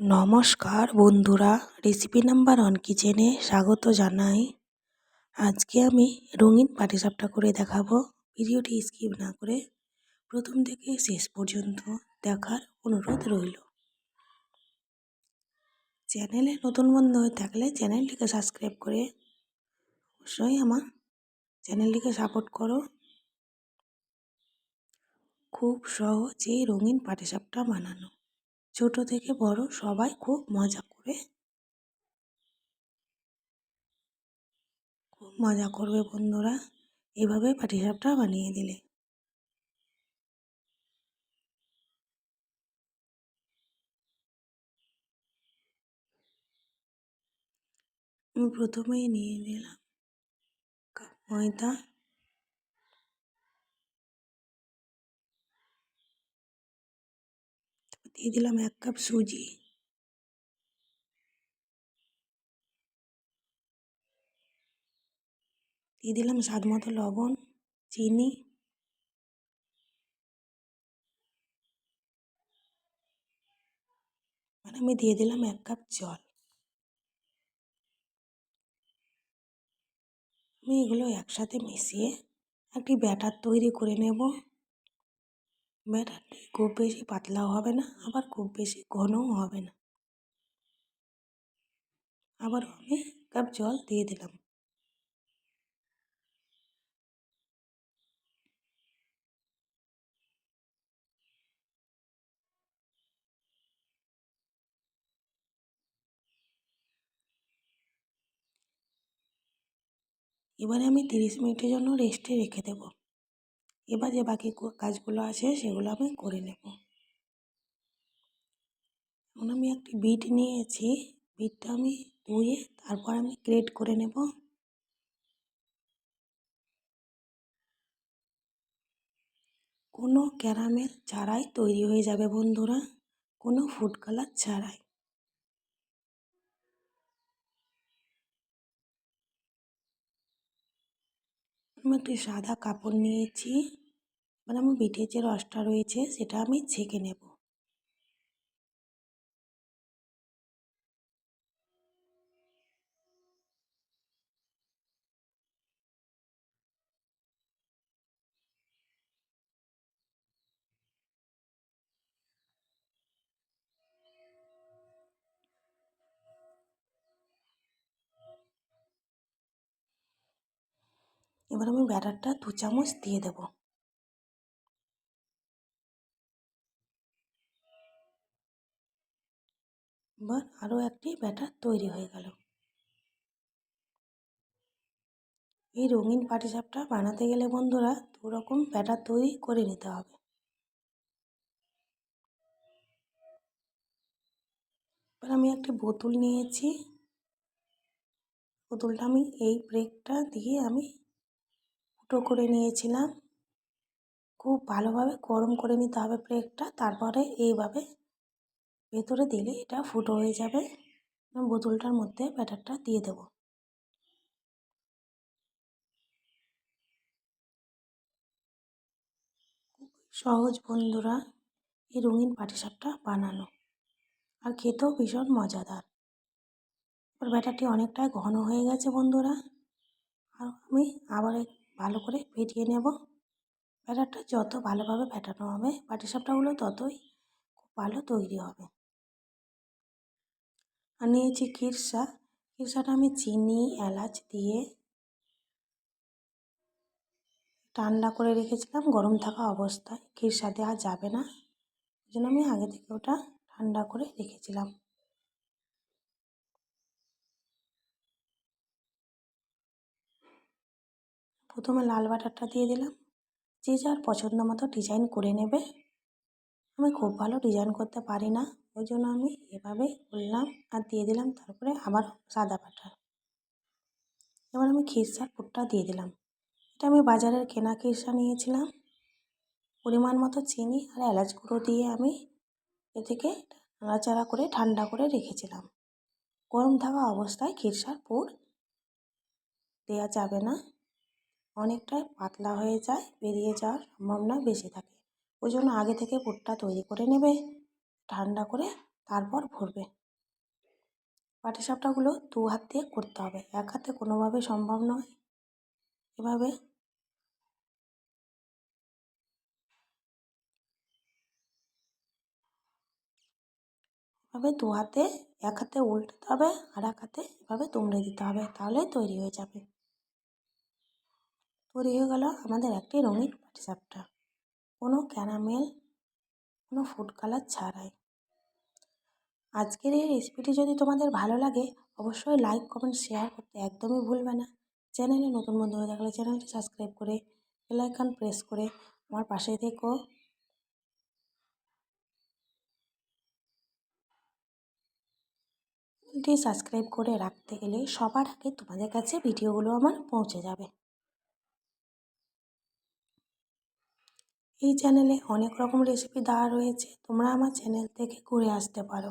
নমস্কার বন্ধুরা recipe number one কিচেনে স্বাগত জানাই। আজকে আমি রঙিন পাটিসাপটা করে দেখাবো। ভিডিওটি স্কিপ না করে প্রথম থেকে শেষ পর্যন্ত দেখার অনুরোধ রইল। চ্যানেলে নতুন বন্ধু হয়ে থাকলে চ্যানেলটিকে সাবস্ক্রাইব করে অবশ্যই আমার চ্যানেলটিকে সাপোর্ট করো। খুব সহজেই রঙিন পাটিসাপটা বানানো। ছোট থেকে বড় সবাই খুব মজা করে, খুব মজা করবে বন্ধুরা। এভাবে পাটিসাপটা বানিয়ে দিলে। আমি প্রথমেই নিয়ে নিলাম ময়দা। দিয়ে দিলাম এক কাপ সুজি। দিয়ে দিলাম স্বাদ মতো লবণ, চিনি। মানে আমি দিয়ে দিলাম এক কাপ জল। আমি এগুলো একসাথে মিশিয়ে একটি ব্যাটার তৈরি করে নেব। ব্যাটারটি খুব বেশি পাতলাও হবে না, আবার খুব বেশি ঘনও হবে না। আবার আমি কাপ জল দিয়ে দিলাম। এবারে আমি তিরিশ মিনিটের জন্য রেস্টে রেখে দেব। এবার যে বাকি কাজগুলো আছে সেগুলো আমি করে নেব। এখন আমি একটি বিট নিয়েছি। বিটটা আমি ধুয়ে তারপর আমি গ্রেট করে নেব। কোনো ক্যারামেল ছাড়াই তৈরি হয়ে যাবে বন্ধুরা। কোনো ফুড কালার ছাড়াই। আমি একটি সাদা কাপড় নিয়েছি। মানে আমার পিঠে যে রসটা রয়েছে, সেটা আমি ছেঁকে নেব। এবার আমি ব্যাটারটা দু চামচ দিয়ে দেব। এবার আরও একটি ব্যাটার তৈরি হয়ে গেল। এই রঙিন পাটিসাপটা বানাতে গেলে বন্ধুরা দু রকম ব্যাটার তৈরি করে নিতে হবে। এবার আমি একটি বোতল নিয়েছি। বোতলটা আমি এই ব্রেকটা দিয়ে আমি ফুটো করে নিয়েছিলাম। খুব ভালোভাবে গরম করে নিতে হবে ব্রেকটা তারপরে এইভাবে ভেতরে দিলে এটা ফুটো হয়ে যাবে। বোতলটার মধ্যে ব্যাটারটা দিয়ে দেব। সহজ বন্ধুরা, এই রঙিন পাটিসাপটা বানানো আর খেতেও ভীষণ মজাদার। ব্যাটারটি অনেকটাই ঘন হয়ে গেছে বন্ধুরা। আর আমি আবার ভালো করে ফেটিয়ে নেব। ব্যাটারটা যত ভালোভাবে ফেটানো হবে পাটিসাপটাগুলো ততই খুব ভালো তৈরি হবে। আর নিয়েছি খিরসা। খিরসাটা আমি চিনি, এলাচ দিয়ে ঠান্ডা করে রেখেছিলাম গরম থাকা অবস্থায়। খিরসা দেওয়া যাবে না। ওই জন্য আমি আগে থেকে ওটা ঠান্ডা করে রেখেছিলাম। প্রথমে লাল বাটারটা দিয়ে দিলাম। যে যার পছন্দ মতো ডিজাইন করে নেবে। আমি খুব ভালো ডিজাইন করতে পারি না, ওই জন্য আমি এভাবেই করলাম আর দিয়ে দিলাম, তারপরে আবার সাদা বাটার। এবার আমি খিরসার পুরটা দিয়ে দিলাম। এটা আমি বাজারের কেনা খিরসা নিয়েছিলাম। পরিমাণ মতো চিনি আর এলাচ গুঁড়ো দিয়ে আমি এ থেকে নাড়াচাড়া করে, ঠান্ডা করে রেখেছিলাম। গরম থাকা অবস্থায় খিরসার পুর দেওয়া যাবে না। অনেকটাই পাতলা হয়ে যায় বেরিয়ে যাওয়ার সম্ভাবনা বেশি থাকে। ওই জন্য আগে থেকে পুরটা তৈরি করে নেবে, ঠান্ডা করে তারপর ভরবে। পাটিসাপটাগুলো দু হাত দিয়ে করতে হবে, এক হাতে কোনোভাবে সম্ভব নয়। এভাবে এভাবে দু হাতে, এক হাতে উল্টাতে হবে আর এক হাতে এভাবে দুমড়ে দিতে হবে, তাহলেই তৈরি হয়ে যাবে। তৈরি হয়ে গেল আমাদের একটি রঙিন পাটিসাপটা। কোনো ক্যারামেল, কোনো ফুড কালার ছাড়াই। আজকের এই রেসিপিটি যদি তোমাদের ভালো লাগে, অবশ্যই লাইক, কমেন্ট, শেয়ার করতে একদমই ভুলবে না। চ্যানেলে নতুন বন্ধু হয়ে থাকলে চ্যানেলটি সাবস্ক্রাইব করে, বেল প্রেস করে আমার পাশে থেকো। সাবস্ক্রাইব করে রাখতে গেলে সবার আগে তোমাদের কাছে ভিডিওগুলো আমার পৌঁছে যাবে। এই চ্যানেলে অনেক রকম রেসিপি দেওয়া রয়েছে। তোমরা আমার চ্যানেল থেকে ঘুরে আসতে পারো।